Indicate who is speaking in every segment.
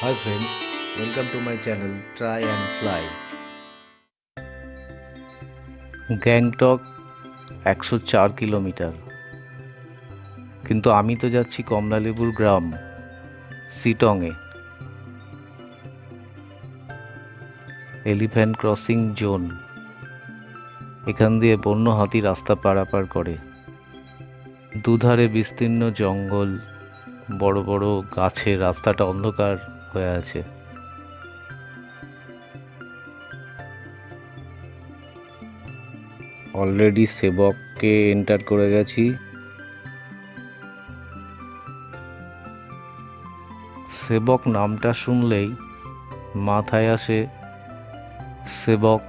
Speaker 1: Hi friends, welcome to my channel Try and Fly. Gangtok একশো চার kilometre. কিন্তু আমি তো যাচ্ছি কমলালেবুর গ্রাম সিটংয়ে। এলিফ্যান্ট ক্রসিং জোন এখান দিয়ে বন্য হাতি রাস্তা পারাপার করে। দুধারে বিস্তীর্ণ জঙ্গল বড় বড় গাছে রাস্তাটা অন্ধকার। হয়ে আছে। অলরেডি সেবককে এন্টার করে গেছি। সেবক নামটা শুনলেই মাথায় আসে সেবক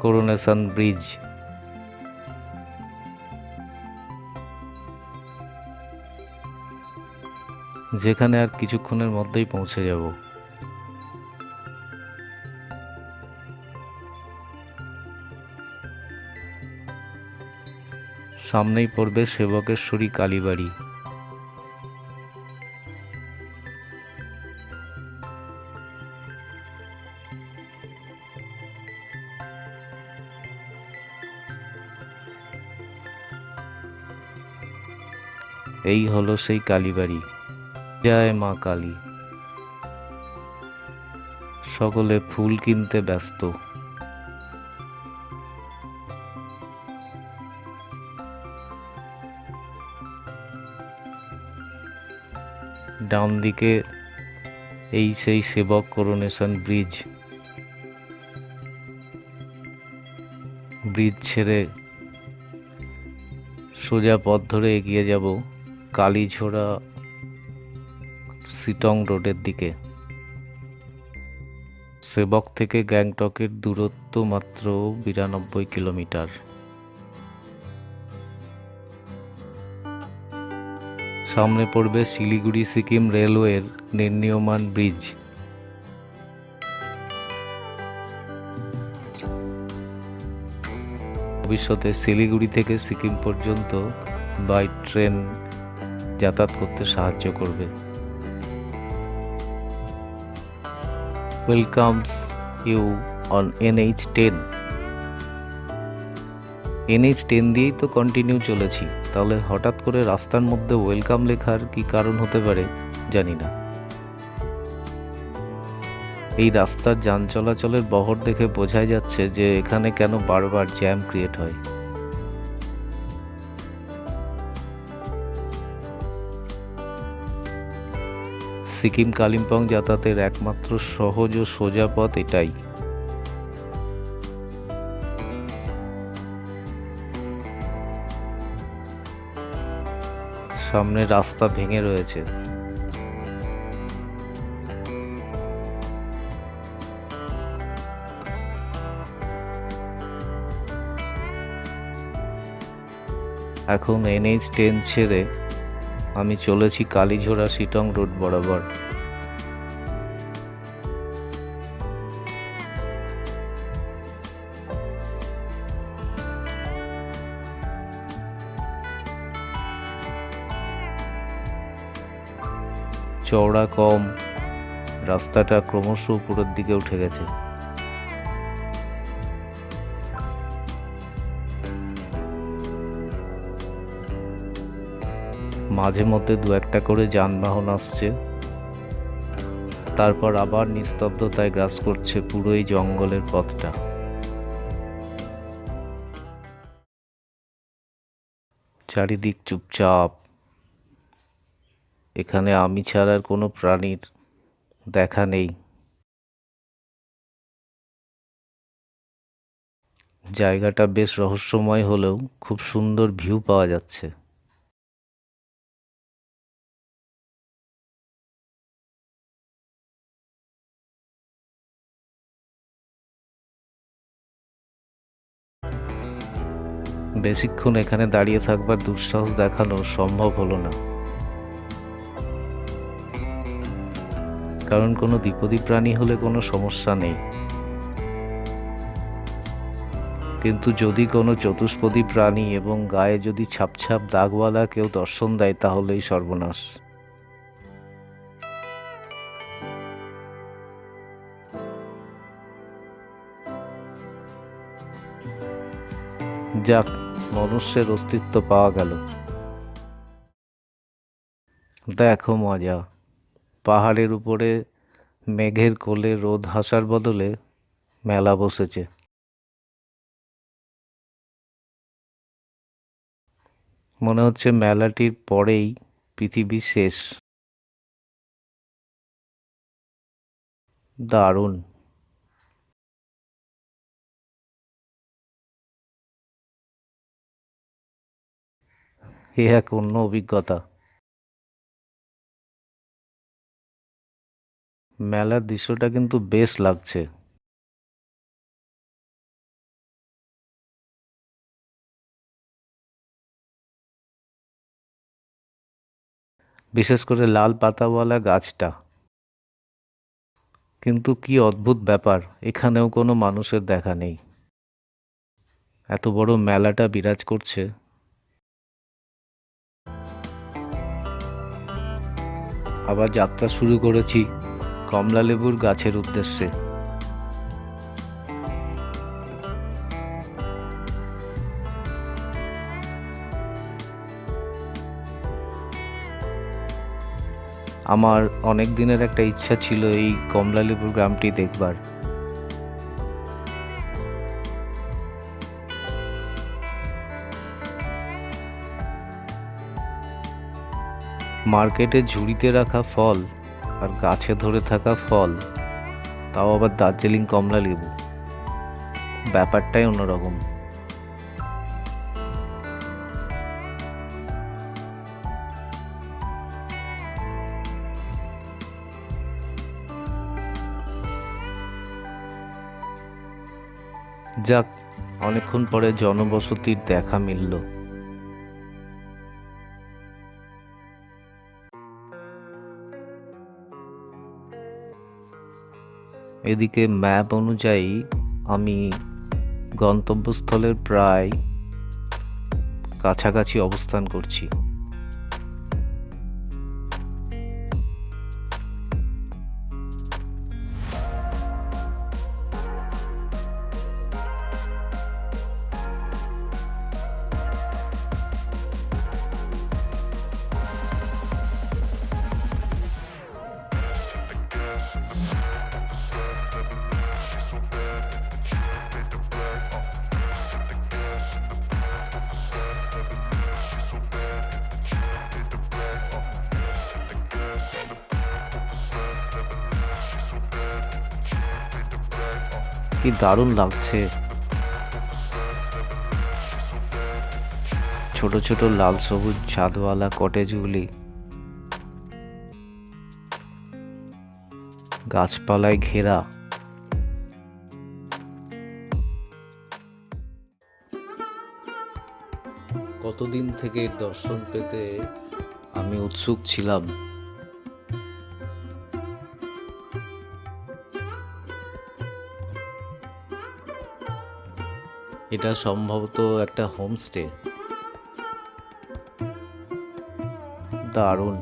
Speaker 1: করোনেশন ব্রিজ যেখানে আর কিছুক্ষণের মধ্যেই পৌঁছে যাব। সামনেই পড়বে সেবকেশ্বরী কালীবাড়ি। এই হলো সেই কালীবাড়ি। জয় মা কালী। সকলে ফুল কিনতে ব্যস্ত। ডান দিকে এই সেই সেবক করোনেশন ব্রিজ। ব্রিজ ছেড়ে সোজা পথ ধরে এগিয়ে যাব কালীঝোড়া সিটং রোডের দিকে। সেবক থেকে গ্যাংটকের দূরত্ব মাত্র বিরানব্বই কিলোমিটার। সামনে পড়বে শিলিগুড়ি সিকিম রেলওয়ের নির্ণীয়মান ব্রিজ। ভবিষ্যতে শিলিগুড়ি থেকে সিকিম পর্যন্ত বাই ট্রেন যাতায়াত করতে সাহায্য করবে। Welcomes you on NH ten NH ten দিয়েই তো কন্টিনিউ চলেছি। তাহলে হঠাৎ করে রাস্তার মধ্যে ওয়েলকাম লেখার কি কারণ হতে পারে জানি না। এই রাস্তার যান চলাচলের বহর দেখে বোঝাই যাচ্ছে যে এখানে কেন বারবার জ্যাম ক্রিয়েট হয়। সিকিম কালিম্পং যাতায়াতের একমাত্র সহজ ও সোজা পথ এটাই। সামনে রাস্তা ভেঙে রয়েছে। এখন এনএইচ টেন ছেড়ে আমি চলেছি কালীঝোড়া সিটং রোড বরাবর। চওড়া কম রাস্তাটা ক্রমশ উপরের দিকে উঠে গেছে। মাঝে মধ্যে দু একটা করে যানবাহন আসছে। তারপর আবার নিস্তব্ধতায় গ্রাস করছে পুরো এই জঙ্গলের পথটা। চারিদিক চুপচাপ। এখানে আমি ছাড়ার কোনো প্রাণীর দেখা নেই। জায়গাটা বেশ রহস্যময় হলেও খুব সুন্দর ভিউ পাওয়া যাচ্ছে। বেশিক্ষণ এখানে দাঁড়িয়ে থাকবার দুঃসাহস দেখানো সম্ভব হলো না। কারণ কোনো দ্বিপদী প্রাণী হলে কোনো সমস্যা নেই। কিন্তু যদি কোনো চতুষ্পদী প্রাণী এবং গায়ে যদি ছাপছাপ দাগওয়ালা কেউ দর্শন দেয়, তাহলেই সর্বনাশ। যাক মনুষ্যের অস্তিত্ব পাওয়া গেল। দেখো মজা। পাহাড়ের উপরে মেঘের কোলে রোদ হাসার বদলে মেলা বসেছে। মনে হচ্ছে মেলাটির পরেই পৃথিবী শেষ। দারুণ। এ এক অন্য অভিজ্ঞতা। মেলার দৃশ্যটা কিন্তু বেশ লাগছে। বিশেষ করে লাল পাতাওয়ালা গাছটা। কিন্তু কি অদ্ভুত ব্যাপার, এখানেও কোনো মানুষের দেখা নেই। এত বড় মেলাটা বিরাজ করছে। আবার যাত্রা শুরু করেছি কমলালেবুর গাছের উদ্দেশ্যে। আমার অনেক দিনের একটা ইচ্ছা ছিল এই কমলালেবুর গ্রামটি দেখবার। মার্কেটে ঝুড়িতে রাখা ফল আর গাছে ধরে থাকা ফল, তাও আবার দার্জিলিং কমলা লেবু। ব্যাপারটাই অন্যরকম। যাক, অনেকক্ষণ পরে জনবসতির দেখা মিলল। এদিকে ম্যাপ অনুযায়ী আমি গন্তব্যস্থলের প্রায় কাছাকাছি অবস্থান করছি। কি দারুণ লাগছে। ছোট ছোট লাল সবুজ ছাদওয়ালা কটেজগুলি। গাছপালায় ঘেরা। কতদিন থেকে দর্শন পেতে আমি উৎসুক ছিলাম। এটা সম্ভবত একটা হোমস্টে। দারুণ।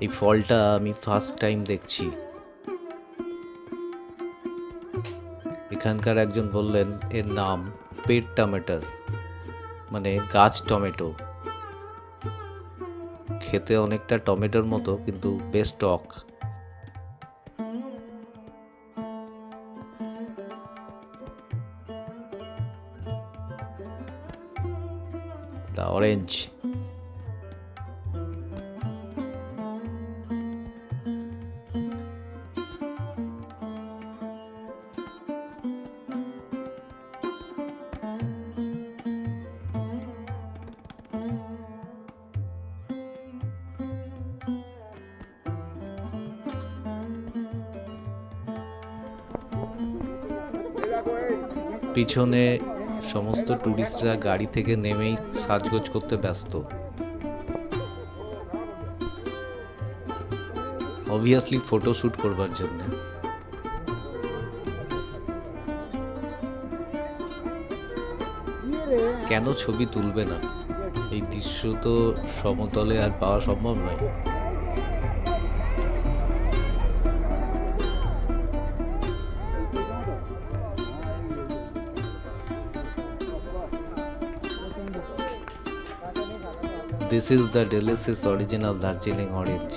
Speaker 1: এই ফলটা আমি ফার্স্ট টাইম দেখছি। এখানকার একজন বললেন, এর নাম পেট টমেটোর মানে গাছ টমেটো। খেতে অনেকটা টমেটোর মতো কিন্তু বেশ টক। The orange. পিছনে সমস্ত ট্যুরিস্টরা গাড়ি থেকে নেমেই সাজগোজ করতে ব্যস্ত। অবভিয়াসলি ফটো শ্যুট করবার জন্য। কেন ছবি তুলবে না? এই দৃশ্য তো সমতলে আর পাওয়া সম্ভব নয়। This is the delicious original Darjeeling orange.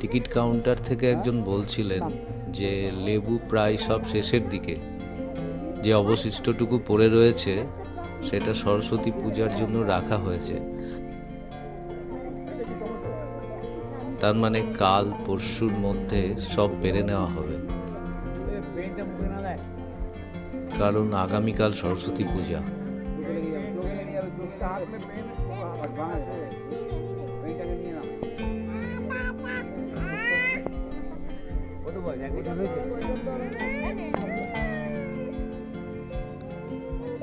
Speaker 1: Ticket counter থেকে একজন বলছিলেন যে লেবু প্রায় সব শেষের দিকে যে অবশিষ্টটুকু পড়ে রয়েছে, সেটা সরস্বতী পূজার জন্য রাখা হয়েছে তার মানে কাল পরশুর মধ্যে সব পেরে নেওয়া হবে। কারণ আগামীকাল সরস্বতী পূজা।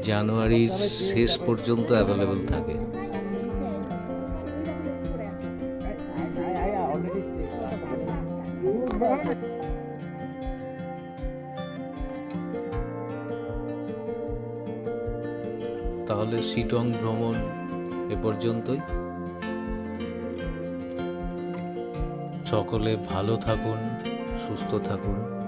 Speaker 1: জানুয়ারির শেষ পর্যন্ত অ্যাভেলেবল থাকে। তাহলে শিটং ভ্রমণ এ পর্যন্তই। সকলে ভালো থাকুন সুস্থ থাকুন।